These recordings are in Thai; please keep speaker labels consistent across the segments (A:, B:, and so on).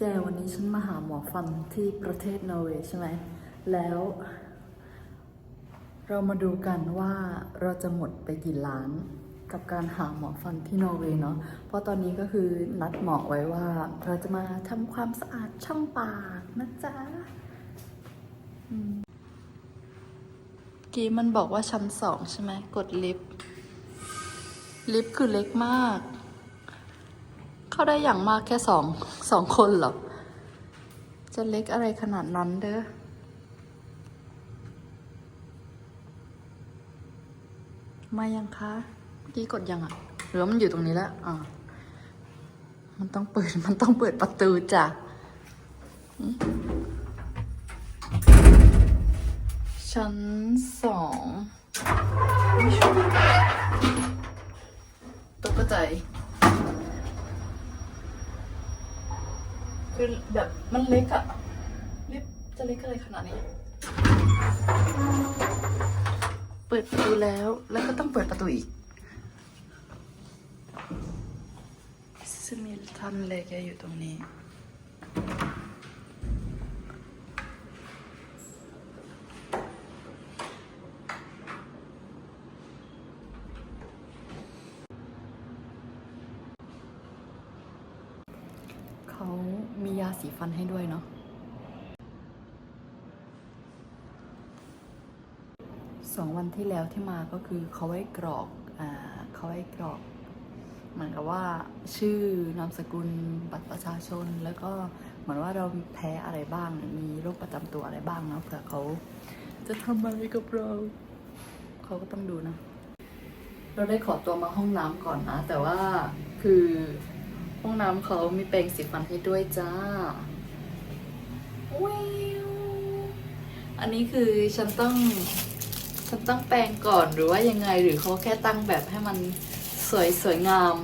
A: แกวันนี้ฉันมาหาหมอฟันที่ประเทศนอร์เวย์ใช่ไหม แล้ว เรามาดูกันว่าเราจะหมดไปกี่ล้านกับการหาหมอฟันที่นอร์เวย์เนาะ เพราะตอนนี้ก็คือนัดหมอไว้ว่า เราจะมาทำความสะอาดช่องปากนะจ๊ะกี้มันบอกว่าชั้นสองใช่ไหม กดลิฟต์ ลิฟต์คือเล็กมาก เข้าได้อย่างมากแค่สองสองคนหรอ จะเล็กอะไรขนาดนั้นเด้อมายังคะเมื่อกี้กดยังอะหรือว่ามันอยู่ตรงนี้แล้วอ่ามันต้องเปิด มันต้องเปิดประตูจ้ะชั้นสองตกใจ คือแบบมันเล็กอะลิฟต์จะเล็กอะไรขนาดนี้ เปิดประตูแล้วแล้วก็ต้องเปิดประตูอีกสมิลทันเลกอยู่ตรงนี้ เขามียา สีฟันให้ด้วยเนาะสองวันที่แล้วที่มาก็คือเขาไว้กรอกอ่าเขาไว้กรอกเหมือนกับว่าชื่อนามสกุลบัตรประชาชน แล้วก็เหมือนว่าเราแพ้อะไรบ้าง มีโรคประจำตัวอะไรบ้างเนาะเผื่อเขาจะทำอะไรกับเราเขาก็ต้องดูนะ เราได้ขอตัวมาห้องน้ำก่อนนะ แต่ว่าคือ ห้องน้ำเขามีแปรงสีฟันให้ด้วยจ้าวิวอันนี้คือฉันต้องฉันต้องแปรงก่อนหรือว่ายังไงหรือเขาแค่ตั้งแบบให้มันสวยสวยงาม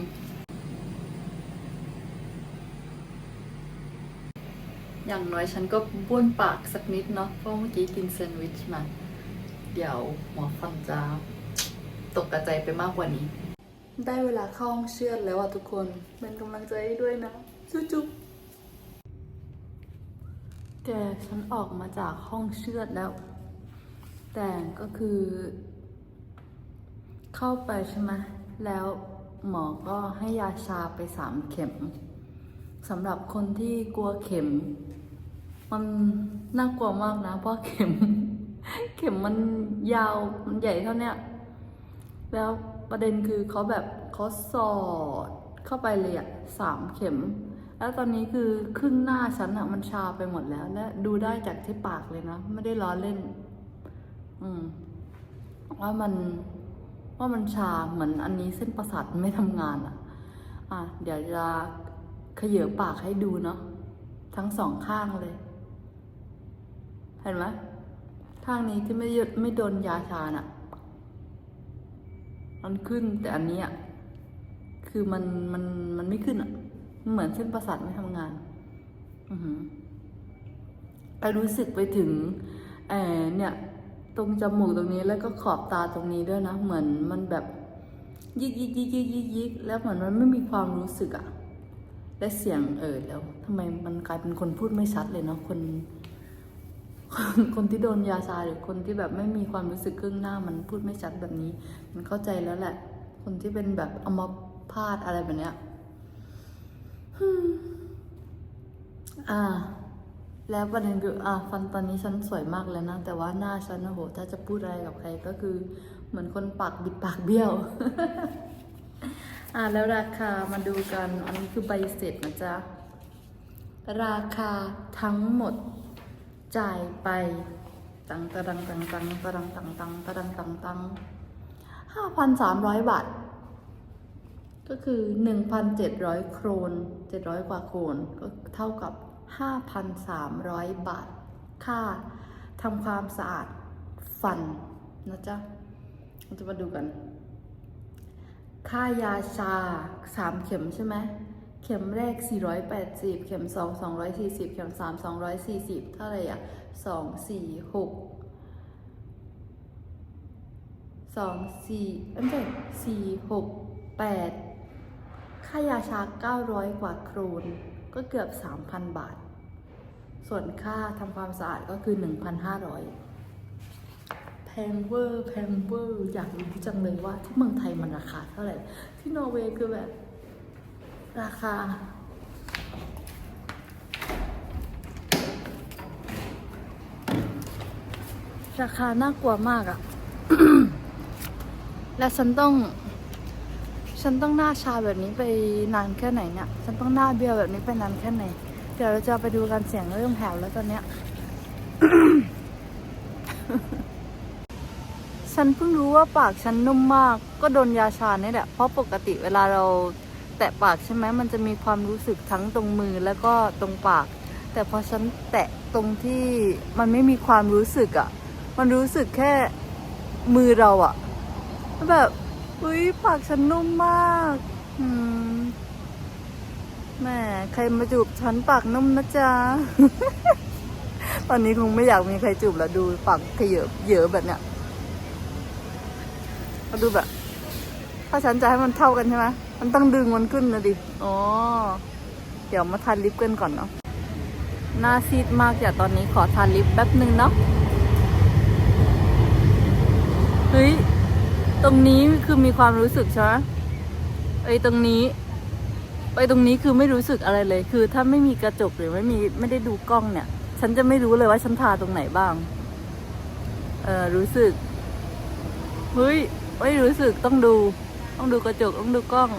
A: อย่างน้อยฉันก็บ้วนปากสักนิดเนาะเพราะเมื่อกี้กินแซนด์วิชมา เดี๋ยวหมอฟันจะตกกระใจไปมากกว่านี้ ได้เวลาเข้าห้องเชือดแล้วอะทุกคนเป็นกำลังใจให้ด้วยนะ จุ๊บๆแกฉันออกมาจากห้องเชือดแล้ว แต่ก็คือ เข้าไปใช่ไหมแล้วหมอก็ให้ยาชาไปสามเข็มสำหรับคนที่กลัวเข็ม มันน่ากลัวมากนะ เพราะเข็ม เข็มมันยาวมันใหญ่เท่าเนี้ยแล้ว ประเด็นคือเขาแบบเขาสอดเข้าไปเลยอะสามเข็ม แล้วตอนนี้คือครึ่งหน้าฉันอะมันชาไปหมดแล้ว และดูได้จากที่ปากเลยนะ ไม่ได้ล้อเล่น อืมว่ามันว่ามันชาเหมือนอันนี้เส้นประสาทไม่ทำงานอะอะ เดี๋ยวจะขยเยอปากให้ดูเนาะทั้งสองข้างเลย เห็นไหมข้างนี้ที่ไม่ยไม่โดนยาชาน่ะ มันขึ้นแต่อันนี้อะคือมันมันมันไม่ขึ้นอะเหมือนเส้นประสาทไม่ทำงาน อือหือไปรู้สึกไปถึงเออเนี่ย ตรงจมูกตรงนี้แล้วก็ขอบตาตรงนี้ด้วยนะ เหมือนมันแบบยิกยิกยิกยิกยิกยิกแล้วเหมือนมันไม่มีความรู้สึกอะและเสียงเออแล้วทำไมมันกลายเป็นคนพูดไม่ชัดเลยเนาะคน คนที่โดนยาชาหรือคนที่แบบไม่มีความรู้สึกครึ่งหน้ามันพูดไม่ชัดแบบนี้ มันเข้าใจแล้วแหละ คนที่เป็นแบบเอามาพาดอะไรแบบเนี้ยอ่า แล้วประเด็นคืออะฟันตอนนี้ฉันสวยมากแล้วนะ แต่ว่าหน้าฉันโอ้โหถ้าจะพูดอะไรกับใครก็คือ เหมือนคนปากบิดปากเบี้ยว อะแล้วราคามาดูกัน อันนี้คือใบเสร็จนะจ๊ะ ราคาทั้งหมด จ่ายไปตังตังตังตังตังตังตังตังตังตังห้าพันสามร้อยบาท ก็คือหนึ่งพันเจ็ดร้อยโครนเจ็ดร้อยกว่าโครนก็เท่ากับห้าพันสามร้อยบาท ค่าทำความสะอาดฟันนะจ๊ะเราจะมาดูกัน ค่ายาชาสามเข็มใช่ไหม เข็มแรก 480 เข็ม 2 240 เข็ม 3 240 เท่าไหร่อะ 2 4 6 2 4ไม่ใช่4 6 8 ค่ายาชา 900 กว่าโครน ก็เกือบ 3,000 บาท ส่วนค่าทำความสะอาดก็คือ 1,500 แพงเวอร์ แพงเวอร์ อยากรู้จังเลยว่าที่เมืองไทยมันราคาเท่าไหร่ ที่นอร์เวย์คือแบบ ราคา ราคาน่ากลัวมากอะและฉันต้อง ฉันต้องหน้าชาแบบนี้ไปนานแค่ไหนเนี่ย ฉันต้องหน้าเบี้ยวแบบนี้ไปนานแค่ไหน เดี๋ยวเราจะไปดูกันเสียงเริ่มแผ่วแล้วตอนเนี้ย ฉันเพิ่งรู้ว่าปากฉันนุ่มมาก ก็โดนยาชาเนี่ยแหละ เพราะปกติเวลาเรา แตะปากใช่ไหมมันจะมีความรู้สึกทั้งตรงมือแล้วก็ตรงปาก แต่พอฉันแตะตรงที่มันไม่มีความรู้สึกอะ่ะ มันรู้สึกแค่มือเราอะ่ะแบบอุ้ยปากฉันนุ่มมากอืมแม่ใครมาจูบฉันปากนุ่มนะจ๊ะ ตอนนี้คงไม่อยากมีใครจูบแล้วดูปากขยเบเหยอะแบบเนี้ยมาดูแบบ ถ้าฉันจะให้มันเท่ากันใช่ไหม มันต้องดึงมันขึ้นนะดิ อ๋อ เดี๋ยวมาทานลิปกันก่อนเนาะ หน้าซีดมากอย่าตอนนี้ขอทานลิปแป๊บหนึ่งเนาะ เฮ้ย ตรงนี้คือมีความรู้สึกใช่ไหมไอ้ตรงนี้ไอ้ตรงนี้คือไม่รู้สึกอะไรเลย คือถ้าไม่มีกระจกหรือไม่มีไม่ได้ดูกล้องเนี่ย ฉันจะไม่รู้เลยว่าฉันทาตรงไหนบ้าง เออรู้สึก เฮ้ย ไม่รู้สึกต้องดู ต้องดูกระจกต้องดูกล้อง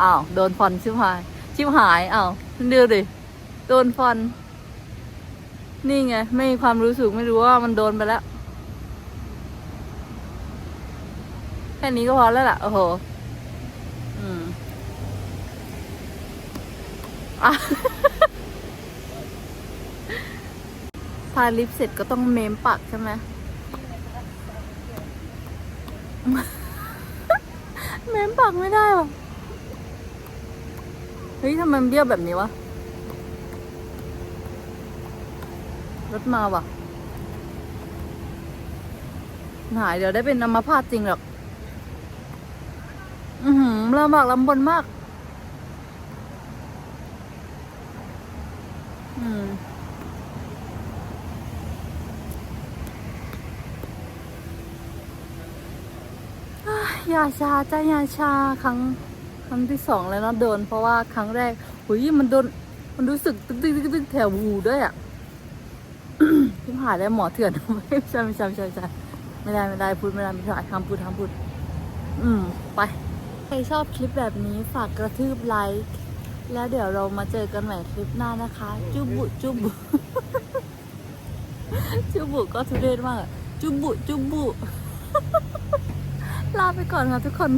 A: อ้าวโดนฟันชิบหาย ชิบหายอ้าวดูดิโดนฟัน นี่ไง ไม่มีความรู้สึกไม่รู้ว่ามันโดนไปแล้ว แค่นี้ก็พอแล้วล่ะ โอ้โห อืมอะทาลิปเสร็จก็ต้องเมมปากใช่ไหม เมมปากไม่ได้หรอเฮ้ยทำไมมันเบี้ยวแบบนี้วะ รถมาว่ะหายเดี๋ยวได้เป็นอัมพาตจริงหรอก อือหือลำบากลำบนมาก อืม อะ ยาชาจ้ายาชาครั้งครั้งที่สองแล้วนะโดน เพราะว่าครั้งแรกหุยมันโดนมันรู้สึกตึ๊กตึ๊กตึกตึกแถวหูด้วยอะที่ผ่านได้หมอเถื่อนไม่ใช่ไม่ใช่ไม่ใช่ไม่ใช่ไม่ได้ไม่ได้พูดไม่ได้ไม่ได้ห้ามพูดห้ามพูด อืมไปใครชอบคลิปแบบนี้ฝากกระทืบไลค์แล้วเดี๋ยวเรามาเจอกันใหม่คลิปหน้านะคะ จุบุจุบุจุบุก็ทุเรศมากจุบุจุบุ ลาไปก่อนค่ะทุกคน